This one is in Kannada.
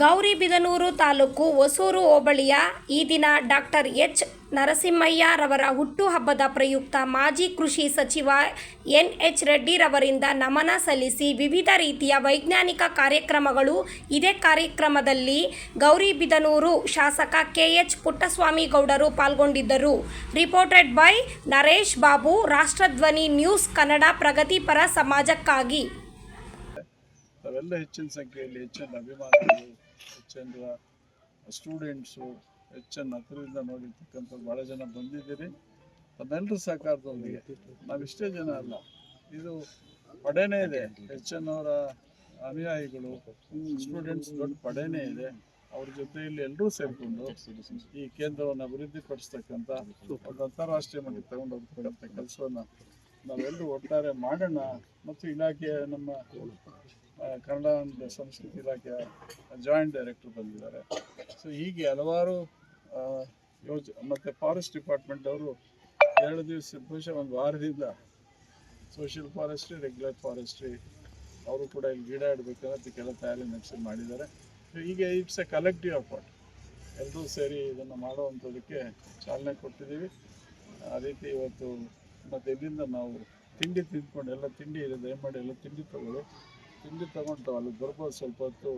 ಗೌರಿಬಿದನೂರು ತಾಲೂಕು ಹೊಸೂರು ಹೋಬಳಿಯ ಈ ದಿನ ಡಾಕ್ಟರ್ ಎಚ್ ನರಸಿಂಹಯ್ಯರವರ ಹುಟ್ಟುಹಬ್ಬದ ಪ್ರಯುಕ್ತ ಮಾಜಿ ಕೃಷಿ ಸಚಿವ ಎನ್ ಎಚ್ ರೆಡ್ಡಿರವರಿಂದ ನಮನ ಸಲ್ಲಿಸಿ ವಿವಿಧ ರೀತಿಯ ವೈಜ್ಞಾನಿಕ ಕಾರ್ಯಕ್ರಮಗಳು. ಇದೇ ಕಾರ್ಯಕ್ರಮದಲ್ಲಿ ಗೌರಿಬಿದನೂರು ಶಾಸಕ ಕೆ ಎಚ್ ಪುಟ್ಟಸ್ವಾಮಿ ಗೌಡರು ಪಾಲ್ಗೊಂಡಿದ್ದರು. Reported by Naresh Babu, Rashtradhwani news Kannada ಪ್ರಗತಿಪರ ಸಮಾಜಕ್ಕಾಗಿ. ತಾವೆಲ್ಲ ಹೆಚ್ಚಿನ ಸಂಖ್ಯೆಯಲ್ಲಿ ಹೆಚ್ಚಿನ ಅಭಿಮಾನಿಗಳು, ಹೆಚ್ಚಿನ ಸ್ಟೂಡೆಂಟ್ಸು ಹೆಚ್ಚಿನ ಹತ್ತಿರದಿಂದ ನೋಡಿರ್ತಕ್ಕಂಥ ಭಾಳ ಜನ ಬಂದಿದ್ದೀರಿ. ಅದೆಲ್ಲರೂ ಸಹಕಾರದೊಂದಿಗೆ ನಾವಿಷ್ಟೇ ಜನ ಅಲ್ಲ, ಇದು ಪಡೆನೇ ಇದೆ. ಹೆಚ್ಚಿನವರ ಅನುಯಾಯಿಗಳು ಸ್ಟೂಡೆಂಟ್ಸ್ ದೊಡ್ಡ ಪಡೆನೇ ಇದೆ. ಅವ್ರ ಜೊತೆಯಲ್ಲಿ ಎಲ್ಲರೂ ಸೇರಿಕೊಂಡು ಈ ಕೇಂದ್ರವನ್ನು ಅಭಿವೃದ್ಧಿಪಡಿಸ್ತಕ್ಕಂಥ ಒಂದು ಅಂತಾರಾಷ್ಟ್ರೀಯ ಮಟ್ಟಕ್ಕೆ ತಗೊಂಡು ಹೋಗ್ತಕ್ಕಂಥ ಕೆಲಸವನ್ನು ನಾವೆಲ್ಲರೂ ಒಟ್ಟಾರೆ ಮಾಡೋಣ ಮತ್ತು ಇಲಾಖೆಯ ನಮ್ಮ ಕನ್ನಡ ಒಂದು ಸಂಸ್ಕೃತಿ ಇಲಾಖೆಯ ಜಾಯಿಂಟ್ ಡೈರೆಕ್ಟರ್ ಬಂದಿದ್ದಾರೆ. ಸೊ ಹೀಗೆ ಹಲವಾರು ಯೋಜ, ಮತ್ತು ಫಾರೆಸ್ಟ್ ಡಿಪಾರ್ಟ್ಮೆಂಟ್ ಅವರು ಎರಡು ದಿವಸ, ಬಹುಶಃ ಒಂದು ವಾರದಿಂದ ಸೋಷಿಯಲ್ ಫಾರೆಸ್ಟ್ರಿ ರೆಗ್ಯುಲರ್ ಫಾರೆಸ್ಟ್ರಿ ಅವರು ಕೂಡ ಇಲ್ಲಿ ಗಿಡ ಇಡಬೇಕಂದ್ರೆ ಅದಕ್ಕೆಲ್ಲ ತಯಾರಿ ನಡೆಸಿ ಮಾಡಿದ್ದಾರೆ. ಸೊ ಹೀಗೆ ಇಟ್ಸ್ ಎ ಕಲೆಕ್ಟಿವ್ ಅಫರ್ಟ್ ಎಲ್ಲರೂ ಸೇರಿ ಇದನ್ನು ಮಾಡುವಂಥದ್ದಕ್ಕೆ ಚಾಲನೆ ಕೊಟ್ಟಿದ್ದೀವಿ. ಅದೇ ರೀತಿ ಇವತ್ತು ಮತ್ತು ಇಲ್ಲಿಂದ ನಾವು ತಿಂಡಿ ತಿಂದ್ಕೊಂಡು ಎಲ್ಲ ತಿಂಡಿ ಇದೆ, ದಯಮಾಡಿ ಎಲ್ಲ ತಿಂಡಿ ತಗೊಳ್ಳಿ. ತಿಂಡಿ ತಗೊಂಡು ಅಲ್ಲಿ ಬರ್ಬೋದು ಸ್ವಲ್ಪ ಹೊತ್ತು